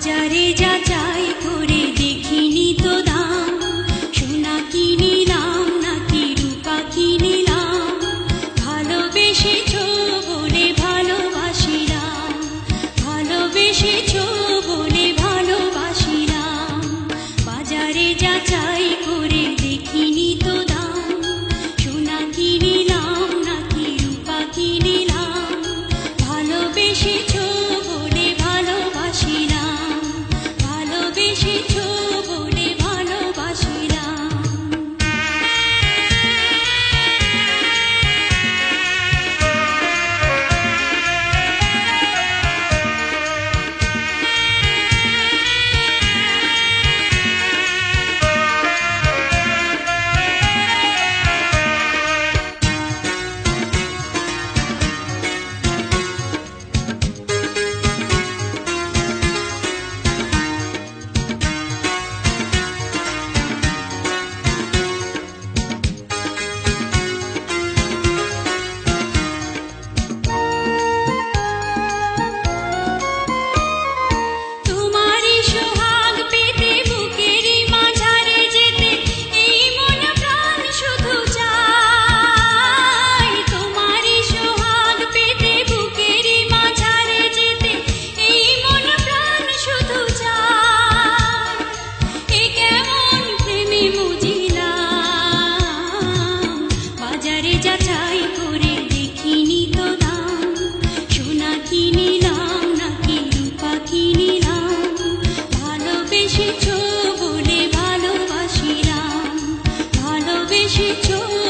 বাজারে যাচাই ভালোবেসেছ বলে ভালোবাসিলাম ভালোবেসেছো